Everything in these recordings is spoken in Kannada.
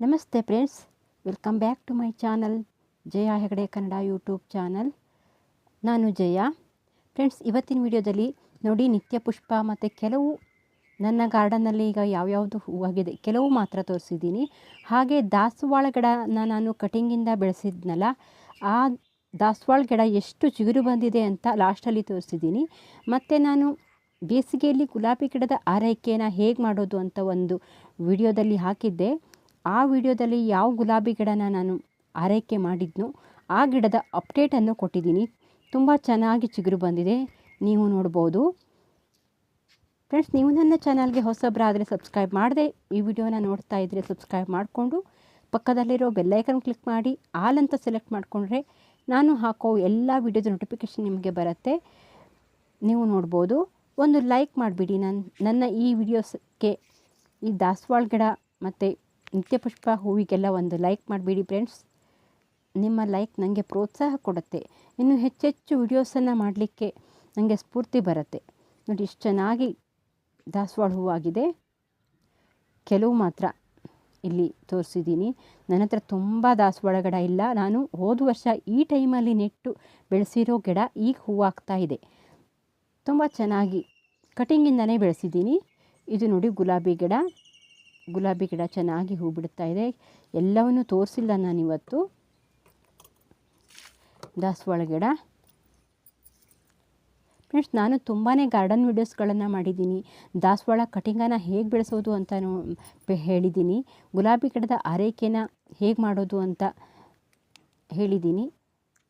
ನಮಸ್ತೆ friends, welcome back to my channel, Jaya Hegde Kannada YouTube channel. ನಾನು ಜಯ. ಫ್ರೆಂಡ್ಸ್, ಇವತ್ತಿನ ವಿಡಿಯೋದಲ್ಲಿ ನೋಡಿ ನಿತ್ಯ ಪುಷ್ಪ ಮತ್ತು ಕೆಲವು ನನ್ನ ಗಾರ್ಡನ್ನಲ್ಲಿ ಈಗ ಯಾವ್ಯಾವುದು ಹೂವಾಗಿದೆ, ಕೆಲವು ಮಾತ್ರ ತೋರಿಸಿದ್ದೀನಿ. ಹಾಗೆ ದಾಸವಾಳ ಗಿಡನ ನಾನು ಕಟಿಂಗಿಂದ ಬೆಳೆಸಿದ್ನಲ್ಲ, ಆ ದಾಸವಾಳ ಗಿಡ ಎಷ್ಟು ಚಿಗುರು ಬಂದಿದೆ ಅಂತ ಲಾಸ್ಟಲ್ಲಿ ತೋರಿಸಿದ್ದೀನಿ. ಮತ್ತು ನಾನು ಬೇಸಿಗೆಯಲ್ಲಿ ಗುಲಾಬಿ ಗಿಡದ ಆರೈಕೆಯನ್ನು ಹೇಗೆ ಮಾಡೋದು ಅಂತ ಒಂದು ವಿಡಿಯೋದಲ್ಲಿ ಹಾಕಿದ್ದೆ. ಆ ವಿಡಿಯೋದಲ್ಲಿ ಯಾವ ಗುಲಾಬಿ ಗಿಡನ ನಾನು ಆರೈಕೆ ಮಾಡಿದ್ನೋ ಆ ಗಿಡದ ಅಪ್ಡೇಟನ್ನು ಕೊಟ್ಟಿದ್ದೀನಿ. ತುಂಬ ಚೆನ್ನಾಗಿ ಚಿಗುರು ಬಂದಿದೆ. ನೀವು ನೋಡ್ಬೋದು. ಫ್ರೆಂಡ್ಸ್, ನೀವು ನನ್ನ ಚಾನಲ್ಗೆ ಹೊಸಬ್ರಾದರೆ ಸಬ್ಸ್ಕ್ರೈಬ್ ಮಾಡಿದೆ ಈ ವಿಡಿಯೋನ ನೋಡ್ತಾ ಇದ್ದರೆ ಸಬ್ಸ್ಕ್ರೈಬ್ ಮಾಡಿಕೊಂಡು ಪಕ್ಕದಲ್ಲಿರೋ ಬೆಲ್ಲೈಕನ್ ಕ್ಲಿಕ್ ಮಾಡಿ, ಆಲ್ ಅಂತ ಸೆಲೆಕ್ಟ್ ಮಾಡಿಕೊಂಡ್ರೆ ನಾನು ಹಾಕೋ ಎಲ್ಲ ವಿಡಿಯೋದ ನೋಟಿಫಿಕೇಷನ್ ನಿಮಗೆ ಬರುತ್ತೆ. ನೀವು ನೋಡ್ಬೋದು. ಒಂದು ಲೈಕ್ ಮಾಡಿಬಿಡಿ. ನನ್ನ ನನ್ನ ಈ ವಿಡಿಯೋಸ್ಗೆ ಈ ದಾಸವಾಳ ಗಿಡ ಮತ್ತು ನಿತ್ಯಪುಷ್ಪ ಹೂವಿಗೆಲ್ಲ ಒಂದು ಲೈಕ್ ಮಾಡಿಬಿಡಿ ಫ್ರೆಂಡ್ಸ್ ನಿಮ್ಮ ಲೈಕ್ ನನಗೆ ಪ್ರೋತ್ಸಾಹ ಕೊಡುತ್ತೆ. ಇನ್ನು ಹೆಚ್ಚೆಚ್ಚು ವಿಡಿಯೋಸನ್ನು ಮಾಡಲಿಕ್ಕೆ ನನಗೆ ಸ್ಫೂರ್ತಿ ಬರುತ್ತೆ. ನೋಡಿ, ಇಷ್ಟು ಚೆನ್ನಾಗಿ ದಾಸವಾಳ ಹೂವಾಗಿದೆ. ಕೆಲವು ಮಾತ್ರ ಇಲ್ಲಿ ತೋರಿಸಿದ್ದೀನಿ. ನನ್ನ ಹತ್ರ ತುಂಬ ದಾಸವಾಳ ಗಿಡ ಇಲ್ಲ. ನಾನು ಹೋದ ವರ್ಷ ಈ ಟೈಮಲ್ಲಿ ನೆಟ್ಟು ಬೆಳೆಸಿರೋ ಗಿಡ ಈಗ ಹೂವಾಗ್ತಾ ಇದೆ. ತುಂಬ ಚೆನ್ನಾಗಿ ಕಟಿಂಗಿಂದನೇ ಬೆಳೆಸಿದ್ದೀನಿ. ಇದು ನೋಡಿ ಗುಲಾಬಿ ಗಿಡ. ಗುಲಾಬಿ ಗಿಡ ಚೆನ್ನಾಗಿ ಹೂ ಬಿಡ್ತಾ ಇದೆ. ಎಲ್ಲವನ್ನು ತೋರಿಸಿಲ್ಲ ನಾನು ಇವತ್ತು ದಾಸವಾಳ ಗಿಡ. ಫ್ರೆಂಡ್ಸ್ ನಾನು ತುಂಬಾ ಗಾರ್ಡನ್ ವೀಡಿಯೋಸ್ಗಳನ್ನು ಮಾಡಿದ್ದೀನಿ. ದಾಸವಾಳ ಕಟಿಂಗನ್ನು ಹೇಗೆ ಬೆಳೆಸೋದು ಅಂತ ಹೇಳಿದ್ದೀನಿ. ಗುಲಾಬಿ ಗಿಡದ ಆರೈಕೆನ ಹೇಗೆ ಮಾಡೋದು ಅಂತ ಹೇಳಿದ್ದೀನಿ.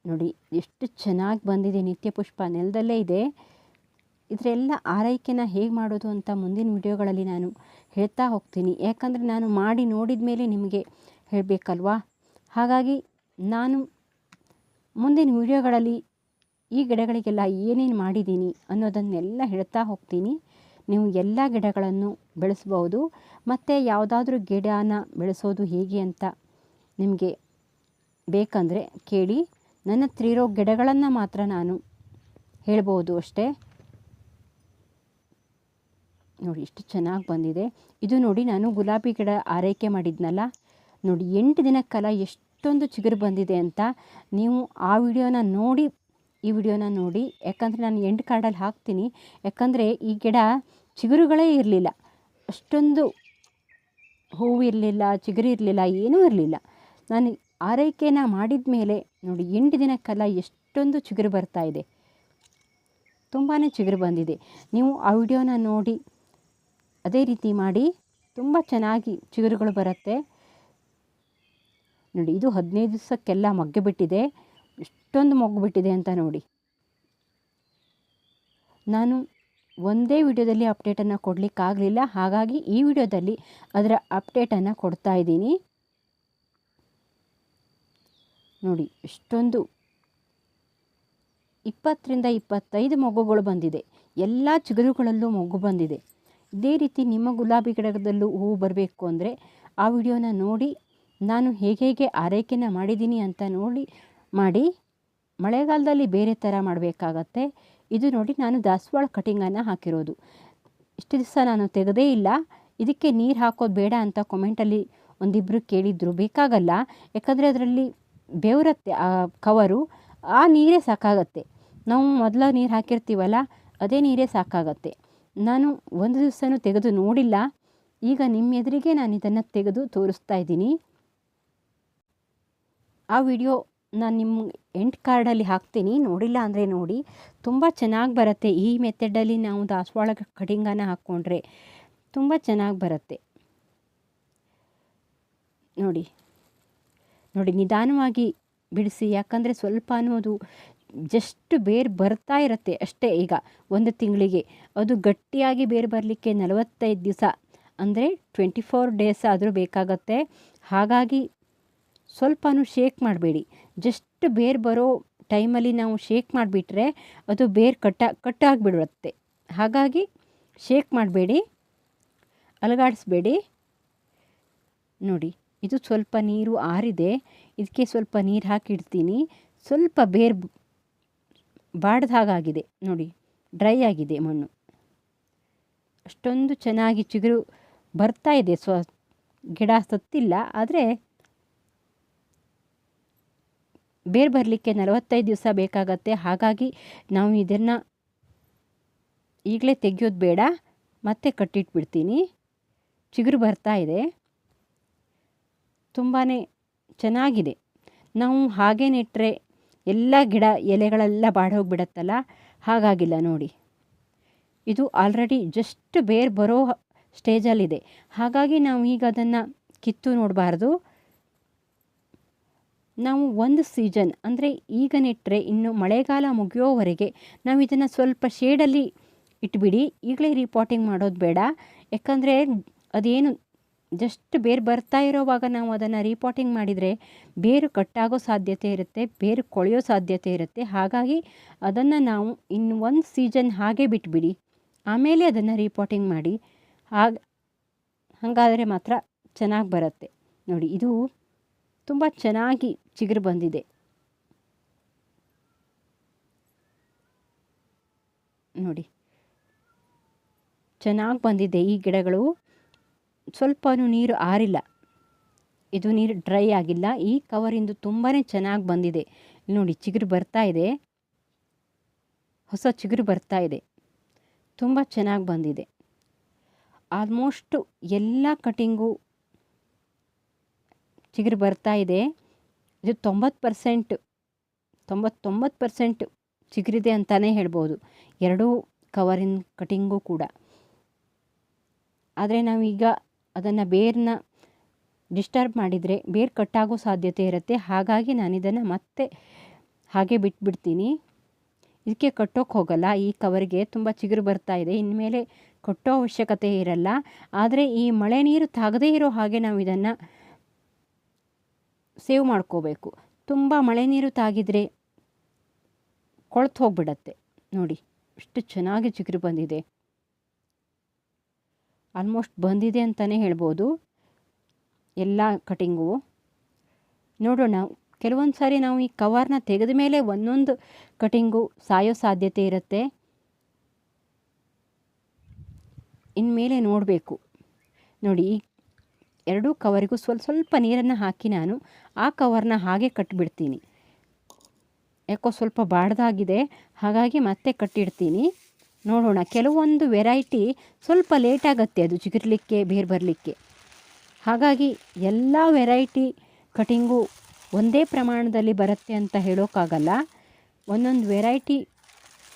ನೋಡಿ, ಎಷ್ಟು ಚೆನ್ನಾಗಿ ಬಂದಿದೆ ನಿತ್ಯ ಪುಷ್ಪ ನೆಲದಲ್ಲೇ ಇದೆ. ಇದರೆಲ್ಲ ಆರೈಕೆನ ಹೇಗೆ ಮಾಡೋದು ಅಂತ ಮುಂದಿನ ವಿಡಿಯೋಗಳಲ್ಲಿ ನಾನು ಹೇಳ್ತಾ ಹೋಗ್ತೀನಿ. ಯಾಕಂದರೆ ನಾನು ಮಾಡಿ ನೋಡಿದ ಮೇಲೆ ನಿಮಗೆ ಹೇಳಬೇಕಲ್ವಾ? ಹಾಗಾಗಿ ನಾನು ಮುಂದಿನ ವಿಡಿಯೋಗಳಲ್ಲಿ ಈ ಗಿಡಗಳಿಗೆಲ್ಲ ಏನೇನು ಮಾಡಿದ್ದೀನಿ ಅನ್ನೋದನ್ನೆಲ್ಲ ಹೇಳ್ತಾ ಹೋಗ್ತೀನಿ. ನೀವು ಎಲ್ಲ ಗಿಡಗಳನ್ನು ಬೆಳೆಸ್ಬೋದು ಮತ್ತು ಯಾವುದಾದ್ರೂ ಗಿಡನ ಬೆಳೆಸೋದು ಹೇಗೆ ಅಂತ ನಿಮಗೆ ಬೇಕಂದರೆ ಕೇಳಿ. ನನ್ನ ತ್ರೀರೋ ಗಿಡಗಳನ್ನು ಮಾತ್ರ ನಾನು ಹೇಳ್ಬೋದು ಅಷ್ಟೇ. ನೋಡಿ ಎಷ್ಟು ಚೆನ್ನಾಗಿ ಬಂದಿದೆ. ಇದು ನೋಡಿ, ನಾನು ಗುಲಾಬಿ ಗಿಡ ಆರೈಕೆ ಮಾಡಿದ್ನಲ್ಲ? ನೋಡಿ, ಎಂಟು ದಿನಕ್ಕೆಲ್ಲ ಎಷ್ಟೊಂದು ಚಿಗುರು ಬಂದಿದೆ ಅಂತ ನೀವು ಆ ವಿಡಿಯೋನ ನೋಡಿ, ಈ ವಿಡಿಯೋನ ನೋಡಿ. ಯಾಕಂದರೆ ನಾನು ಎಂಟು ಕಾರ್ಡಲ್ಲಿ ಹಾಕ್ತೀನಿ. ಯಾಕಂದರೆ ಈ ಗಿಡ ಚಿಗುರುಗಳೇ ಇರಲಿಲ್ಲ. ಅಷ್ಟೊಂದು ಹೂವು ಇರಲಿಲ್ಲ, ಚಿಗುರು ಇರಲಿಲ್ಲ, ಏನೂ ಇರಲಿಲ್ಲ. ನಾನು ಆರೈಕೆನ ಮಾಡಿದ ಮೇಲೆ ನೋಡಿ, ಎಂಟು ದಿನಕ್ಕೆಲ್ಲ ಎಷ್ಟೊಂದು ಚಿಗುರು ಬರ್ತಾ ಇದೆ. ತುಂಬಾ ಚಿಗುರು ಬಂದಿದೆ. ನೀವು ಆ ವಿಡಿಯೋನ ನೋಡಿ ಅದೇ ರೀತಿ ಮಾಡಿ ತುಂಬ ಚೆನ್ನಾಗಿ ಚಿಗುರುಗಳು ಬರುತ್ತೆ. ನೋಡಿ, ಇದು ಹದಿನೈದು ದಿವಸಕ್ಕೆಲ್ಲ ಮೊಗ್ಗೆ ಬಿಟ್ಟಿದೆ ಎಷ್ಟೊಂದು ಮೊಗ್ಗು ಬಿಟ್ಟಿದೆ ಅಂತ ನೋಡಿ. ನಾನು ಒಂದೇ ವಿಡಿಯೋದಲ್ಲಿ ಅಪ್ಡೇಟನ್ನು ಕೊಡಲಿಕ್ಕಾಗಲಿಲ್ಲ. ಹಾಗಾಗಿ ಈ ವಿಡಿಯೋದಲ್ಲಿ ಅದರ ಅಪ್ಡೇಟನ್ನು ಕೊಡ್ತಾ ಇದ್ದೀನಿ. ನೋಡಿ, ಎಷ್ಟೊಂದು ಇಪ್ಪತ್ತರಿಂದ ಇಪ್ಪತ್ತೈದು ಮಗುಗಳು ಬಂದಿದೆ. ಎಲ್ಲ ಚಿಗುರುಗಳಲ್ಲೂ ಮೊಗ್ಗು ಬಂದಿದೆ. ಇದೇ ರೀತಿ ನಿಮ್ಮ ಗುಲಾಬಿ ಗಿಡದಲ್ಲೂ ಹೂವು ಬರಬೇಕು ಅಂದರೆ ಆ ವಿಡಿಯೋನ ನೋಡಿ, ನಾನು ಹೇಗೆ ಹೇಗೆ ಆರೈಕೆನ ಮಾಡಿದ್ದೀನಿ ಅಂತ ನೋಡಿ, ಮಾಡಿ, ಮಳೆಗಾಲದಲ್ಲಿ ಬೇರೆ ಥರ ಮಾಡಬೇಕಾಗತ್ತೆ. ಇದು ನೋಡಿ ನಾನು ದಾಸವಾಳ ಕಟಿಂಗನ್ನು ಹಾಕಿರೋದು. ಇಷ್ಟು ದಿವಸ ನಾನು ತೆಗೆದೇ ಇಲ್ಲ. ಇದಕ್ಕೆ ನೀರು ಹಾಕೋದು ಬೇಡ ಅಂತ ಕೊಮೆಂಟಲ್ಲಿ ಒಂದಿಬ್ಬರು ಕೇಳಿದ್ರು. ಬೇಕಾಗಲ್ಲ. ಯಾಕಂದರೆ ಅದರಲ್ಲಿ ಬೆವರತ್ತೆ ಆ ಕವರು. ಆ ನೀರೇ ಸಾಕಾಗತ್ತೆ. ನಾವು ಮೊದಲ ನೀರು ಹಾಕಿರ್ತೀವಲ್ಲ, ಅದೇ ನೀರೇ ಸಾಕಾಗತ್ತೆ. ನಾನು ಒಂದು ದಿವಸನೂ ತೆಗೆದು ನೋಡಿಲ್ಲ. ಈಗ ನಿಮ್ಮ ಎದುರಿಗೆ ನಾನು ಇದನ್ನು ತೆಗೆದು ತೋರಿಸ್ತಾ ಇದ್ದೀನಿ. ಆ ವಿಡಿಯೋ ನಾನು ನಿಮ್ಮ ಎಂಟ್ ಕಾರ್ಡಲ್ಲಿ ಹಾಕ್ತೀನಿ. ನೋಡಿಲ್ಲ ಅಂದರೆ ನೋಡಿ. ತುಂಬ ಚೆನ್ನಾಗಿ ಬರುತ್ತೆ. ಈ ಮೆಥಡಲ್ಲಿ ನಾವು ದಾಸವಾಳ ಕಟಿಂಗನ್ನು ಹಾಕ್ಕೊಂಡ್ರೆ ತುಂಬ ಚೆನ್ನಾಗಿ ಬರುತ್ತೆ. ನೋಡಿ. ನೋಡಿ, ನಿಧಾನವಾಗಿ ಬಿಡಿಸಿ. ಯಾಕಂದರೆ ಸ್ವಲ್ಪ ಅನ್ನೋದು ಜಸ್ಟ್ ಬೇರು ಬರ್ತಾ ಇರುತ್ತೆ ಅಷ್ಟೇ ಈಗ ಒಂದು ತಿಂಗಳಿಗೆ. ಅದು ಗಟ್ಟಿಯಾಗಿ ಬೇರು ಬರಲಿಕ್ಕೆ ನಲವತ್ತೈದು ದಿವಸ ಅಂದರೆ ಟ್ವೆಂಟಿ ಫೋರ್ ಡೇಸ್ ಆದರೂ ಬೇಕಾಗತ್ತೆ. ಹಾಗಾಗಿ ಸ್ವಲ್ಪನೂ ಶೇಕ್ ಮಾಡಬೇಡಿ. ಜಸ್ಟ್ ಬೇರು ಬರೋ ಟೈಮಲ್ಲಿ ನಾವು ಶೇಕ್ ಮಾಡಿಬಿಟ್ರೆ ಅದು ಬೇರು ಕಟ್ಟ, ಕಟ್ಟಾಗಿಬಿಡುತ್ತೆ. ಹಾಗಾಗಿ ಶೇಕ್ ಮಾಡಬೇಡಿ, ಅಲಗಾಡಿಸ್ಬೇಡಿ. ನೋಡಿ, ಇದು ಸ್ವಲ್ಪ ನೀರು ಆರಿದೆ. ಇದಕ್ಕೆ ಸ್ವಲ್ಪ ನೀರು ಹಾಕಿಡ್ತೀನಿ. ಸ್ವಲ್ಪ ಬೇರು ಬಾಡ್ದ ಹಾಗಾಗಿದೆ. ನೋಡಿ, ಡ್ರೈ ಆಗಿದೆ ಮಣ್ಣು. ಅಷ್ಟೊಂದು ಚೆನ್ನಾಗಿ ಚಿಗುರು ಬರ್ತಾ ಇದೆ. ಸ್ವ, ಗಿಡ ಸತ್ತಿಲ್ಲ. ಆದರೆ ಬೇರೆ ಬರಲಿಕ್ಕೆ ನಲವತ್ತೈದು ದಿವಸ ಬೇಕಾಗತ್ತೆ. ಹಾಗಾಗಿ ನಾವು ಇದನ್ನು ಈಗಲೇ ತೆಗೆಯೋದು ಬೇಡ. ಮತ್ತೆ ಕಟ್ಟಿಟ್ಬಿಡ್ತೀನಿ. ಚಿಗುರು ಬರ್ತಾ ಇದೆ. ತುಂಬಾ ಚೆನ್ನಾಗಿದೆ. ನಾವು ಹಾಗೇ ನೆಟ್ಟರೆ ಎಲ್ಲ ಗಿಡ ಎಲೆಗಳೆಲ್ಲ ಬಾಡೋಗ್ಬಿಡತ್ತಲ್ಲ? ಹಾಗಾಗಿಲ್ಲ ನೋಡಿ. ಇದು ಆಲ್ರೆಡಿ ಜಸ್ಟ್ ಬೇರು ಬರೋ ಸ್ಟೇಜಲ್ಲಿದೆ. ಹಾಗಾಗಿ ನಾವು ಈಗ ಅದನ್ನು ಕಿತ್ತು ನೋಡಬಾರ್ದು. ನಾವು ಒಂದು ಸೀಸನ್ ಅಂದರೆ ಈಗ ನೆಟ್ಟರೆ ಇನ್ನು ಮಳೆಗಾಲ ಮುಗಿಯೋವರೆಗೆ ನಾವು ಇದನ್ನು ಸ್ವಲ್ಪ ಶೇಡಲ್ಲಿ ಇಟ್ಬಿಡಿ. ಈಗಲೇ ರಿಪೋರ್ಟಿಂಗ್ ಮಾಡೋದು ಬೇಡ. ಯಾಕಂದರೆ ಅದೇನು ಜಸ್ಟ್ ಬೇರು ಬರ್ತಾ ಇರೋವಾಗ ನಾವು ಅದನ್ನು ರೀಪಾಟಿಂಗ್ ಮಾಡಿದರೆ ಬೇರು ಕಟ್ಟಾಗೋ ಸಾಧ್ಯತೆ ಇರುತ್ತೆ, ಬೇರು ಕೊಳೆಯೋ ಸಾಧ್ಯತೆ ಇರುತ್ತೆ. ಹಾಗಾಗಿ ಅದನ್ನು ನಾವು ಇನ್ನು ಒಂದು ಸೀಸನ್ ಹಾಗೆ ಬಿಟ್ಬಿಡಿ. ಆಮೇಲೆ ಅದನ್ನು ರೀಪಾಟಿಂಗ್ ಮಾಡಿ. ಹಾಗ, ಹಾಗಾದರೆ ಮಾತ್ರ ಚೆನ್ನಾಗಿ ಬರುತ್ತೆ. ನೋಡಿ, ಇದು ತುಂಬ ಚೆನ್ನಾಗಿ ಚಿಗುರು ಬಂದಿದೆ. ನೋಡಿ, ಚೆನ್ನಾಗಿ ಬಂದಿದೆ ಈ ಗಿಡಗಳು. ಸ್ವಲ್ಪನೂ ನೀರು ಆರಿಲ್ಲ. ಇದು ನೀರು ಡ್ರೈ ಆಗಿಲ್ಲ. ಈ ಕವರಿಂದು ತುಂಬಾ ಚೆನ್ನಾಗಿ ಬಂದಿದೆ. ನೋಡಿ, ಚಿಗುರು ಬರ್ತಾ ಇದೆ. ಹೊಸ ಚಿಗುರು ಬರ್ತಾ ಇದೆ. ತುಂಬ ಚೆನ್ನಾಗಿ ಬಂದಿದೆ. ಆಲ್ಮೋಸ್ಟು ಎಲ್ಲ ಕಟಿಂಗು ಚಿಗುರು ಬರ್ತಾ ಇದೆ. ಇದು ತೊಂಬತ್ತು ಪರ್ಸೆಂಟ್, ತೊಂಬತ್ತೊಂಬತ್ತು ಪರ್ಸೆಂಟ್ ಚಿಗುರಿದೆ ಅಂತಲೇ ಹೇಳ್ಬೋದು. ಎರಡೂ ಕವರಿನ ಕಟಿಂಗು ಕೂಡ. ಆದರೆ ನಾವೀಗ ಅದನ್ನು ಬೇರನ್ನ ಡಿಸ್ಟರ್ಬ್ ಮಾಡಿದರೆ ಬೇರು ಕಟ್ಟಾಗೋ ಸಾಧ್ಯತೆ ಇರುತ್ತೆ. ಹಾಗಾಗಿ ನಾನು ಇದನ್ನು ಮತ್ತೆ ಹಾಗೆ ಬಿಟ್ಬಿಡ್ತೀನಿ. ಇದಕ್ಕೆ ಕಟ್ಟೋಕ್ಕೆ ಹೋಗಲ್ಲ. ಈ ಕವರ್ಗೆ ತುಂಬ ಚಿಗುರು ಬರ್ತಾ ಇದೆ. ಇನ್ಮೇಲೆ ಕಟ್ಟೋ ಅವಶ್ಯಕತೆ ಇರಲ್ಲ. ಆದರೆ ಈ ಮಳೆ ನೀರು ತಾಗದೇ ಇರೋ ಹಾಗೆ ನಾವು ಇದನ್ನು ಸೇವ್ ಮಾಡ್ಕೋಬೇಕು. ತುಂಬ ಮಳೆ ನೀರು ತಾಗಿದರೆ ಕೊಳ್ತು ಹೋಗ್ಬಿಡತ್ತೆ. ನೋಡಿ ಎಷ್ಟು ಚೆನ್ನಾಗಿ ಚಿಗುರು ಬಂದಿದೆ. ಆಲ್ಮೋಸ್ಟ್ ಬಂದಿದೆ ಅಂತಲೇ ಹೇಳ್ಬೋದು. ಎಲ್ಲ ಕಟಿಂಗು. ನೋಡೋಣ, ಕೆಲವೊಂದು ಸಾರಿ ನಾವು ಈ ಕವರ್ನ ತೆಗೆದ ಮೇಲೆ ಒಂದೊಂದು ಕಟಿಂಗು ಸಾಯೋ ಸಾಧ್ಯತೆ ಇರುತ್ತೆ. ಇನ್ಮೇಲೆ ನೋಡಬೇಕು. ನೋಡಿ, ಈ ಎರಡೂ ಕವರಿಗೂ ಸ್ವಲ್ಪ ಸ್ವಲ್ಪ ನೀರನ್ನು ಹಾಕಿ ನಾನು ಆ ಕವರ್ನ ಹಾಗೆ ಕಟ್ಟಿಬಿಡ್ತೀನಿ ಯಾಕೋ ಸ್ವಲ್ಪ ಬಾಡ್ದಾಗಿದೆ, ಹಾಗಾಗಿ ಮತ್ತೆ ಕಟ್ಟಿಡ್ತೀನಿ. ನೋಡೋಣ. ಕೆಲವೊಂದು ವೆರೈಟಿ ಸ್ವಲ್ಪ ಲೇಟ್ ಆಗುತ್ತೆ ಅದು ಚಿಗಿರ್ಲಿಕ್ಕೆ, ಬೇರು ಬರಲಿಕ್ಕೆ. ಹಾಗಾಗಿ ಎಲ್ಲ ವೆರೈಟಿ ಕಟಿಂಗು ಒಂದೇ ಪ್ರಮಾಣದಲ್ಲಿ ಬರುತ್ತೆ ಅಂತ ಹೇಳೋಕ್ಕಾಗಲ್ಲ ಒಂದೊಂದು ವೆರೈಟಿ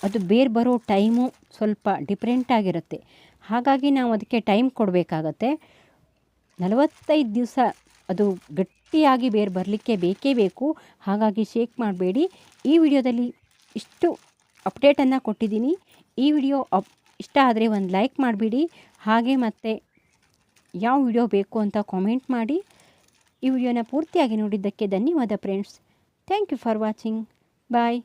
ಅದು ಬೇರು ಬರೋ ಟೈಮು ಸ್ವಲ್ಪ ಡಿಫ್ರೆಂಟ್ ಆಗಿರುತ್ತೆ. ಹಾಗಾಗಿ ನಾವು ಅದಕ್ಕೆ ಟೈಮ್ ಕೊಡಬೇಕಾಗತ್ತೆ. ನಲವತ್ತೈದು ದಿವಸ ಅದು ಗಟ್ಟಿಯಾಗಿ ಬೇರು ಬರಲಿಕ್ಕೆ ಬೇಕೇ ಬೇಕು. ಹಾಗಾಗಿ ಶೇಕ್ ಮಾಡಬೇಡಿ. ಈ ವಿಡಿಯೋದಲ್ಲಿ ಇಷ್ಟು ಅಪ್ಡೇಟನ್ನು ಕೊಟ್ಟಿದ್ದೀನಿ. ಈ ವಿಡಿಯೋ ಅಪ್ ಇಷ್ಟ ಆದರೆ ಒಂದು ಲೈಕ್ ಮಾಡಿಬಿಡಿ. ಹಾಗೆ ಮತ್ತೆ ಯಾವ ವಿಡಿಯೋ ಬೇಕು ಅಂತ ಕಾಮೆಂಟ್ ಮಾಡಿ. ಈ ವಿಡಿಯೋನ ಪೂರ್ತಿಯಾಗಿ ನೋಡಿದ್ದಕ್ಕೆ ಧನ್ಯವಾದ friends thank you for watching bye